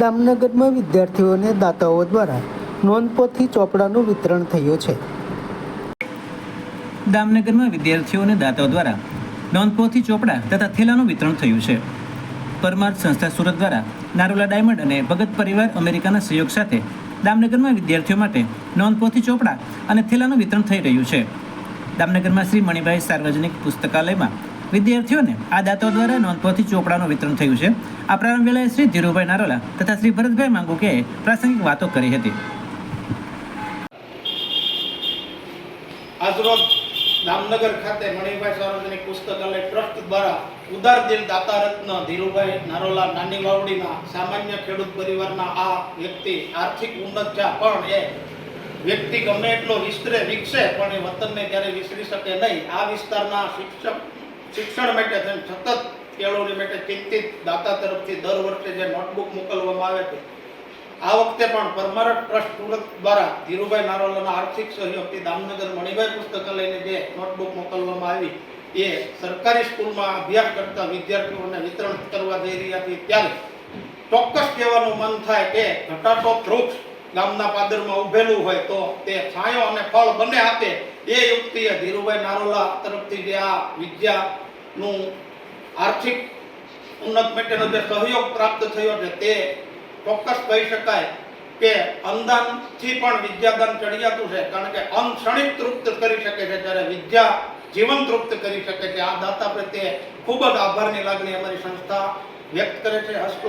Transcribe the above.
દામનગરમાં વિદ્યાર્થીઓને દાતાઓ દ્વારા નોંધપોથી ચોપડાનું વિતરણ થયું છે. દામનગરમાં વિદ્યાર્થીઓને દાતાઓ દ્વારા નોંધપોથી ચોપડા તથા થેલાનું વિતરણ થયું છે. પરમાર સંસ્થા સુરત દ્વારા નારોલા ડાયમંડ અને ભગત પરિવાર અમેરિકાના સહયોગ સાથે દામનગરમાં વિદ્યાર્થીઓ માટે નોંધપોથી ચોપડા અને થેલાનું વિતરણ થઈ રહ્યું છે. દામનગરમાં શ્રી મણિભાઈ સાર્વજનિક પુસ્તકાલયમાં વિદ્યાર્થીઓને આ દાતાઓ દ્વારા નોંધપોથી ચોપડાનું વિતરણ થયું છે. આ પ્રારંભ વેળાએ શ્રી ધીરુભાઈ નારોલા તથા શ્રી ભરતભાઈ માંગુકે પ્રાસંગિક વાતો કરી હતી. આજરોજ જામનગર ખાતે મણિભાઈ સાર્વજનિક પુસ્તકાલય ટ્રસ્ટ દ્વારા ઉદાર દિલ દાતા રત્ન ધીરુભાઈ નારોલા નાની વાવડીના સામાન્ય ખેડૂત પરિવારના આ વ્યક્તિ આર્થિક ઉન્નત છે. પણ એ વ્યક્તિ ગમે એટલો વિસ્તરે વિકસે, પણ એ વતનને ક્યારેય વિસરી શકે નહીં. આ વિસ્તારના શિક્ષક શિક્ષણ માટે થઈને સતત કેળવણી માટે ચિંતિત દાતા તરફથી દર વર્ષે જે નોટબુક મોકલવામાં આવે છે, આ વખતે પણ પરમાર ટ્રસ્ટ સુરત દ્વારા ધીરુભાઈ નારોલાના આર્થિક સહયોગથી દામનગર મણિભાઈ પુસ્તકાલયને જે નોટબુક મોકલવામાં આવી, એ સરકારી સ્કૂલમાં અભ્યાસ કરતા વિદ્યાર્થીઓને વિતરણ કરવા જઈ રહ્યા છીએ ત્યારે ચોક્કસ કહેવાનું મન થાય કે ઘટાટો વૃક્ષ ગામના પાદરમાં ઉભેલું હોય તો તે છાંયો અને ફળ બંને આપે. એ યુક્તિએ ધીરુભાઈ નારોલા તરફથી જે આ વિદ્યાનું આર્થિક ઉન્નત માટેનો જે સહયોગ પ્રાપ્ત થયો છે તે ચોક્કસ કહી શકાય કે અંધાનથી પણ વિદ્યાદાન ચડિયાતું છે. કારણ કે ક્ષણિક તૃપ્ત કરી શકે છે જ્યારે વિદ્યા જીવન તૃપ્ત કરી શકે છે. આ દાતા પ્રત્યે ખૂબ જ આભારની લાગણી અમારી સંસ્થા વ્યક્ત કરે છે. હસ્તો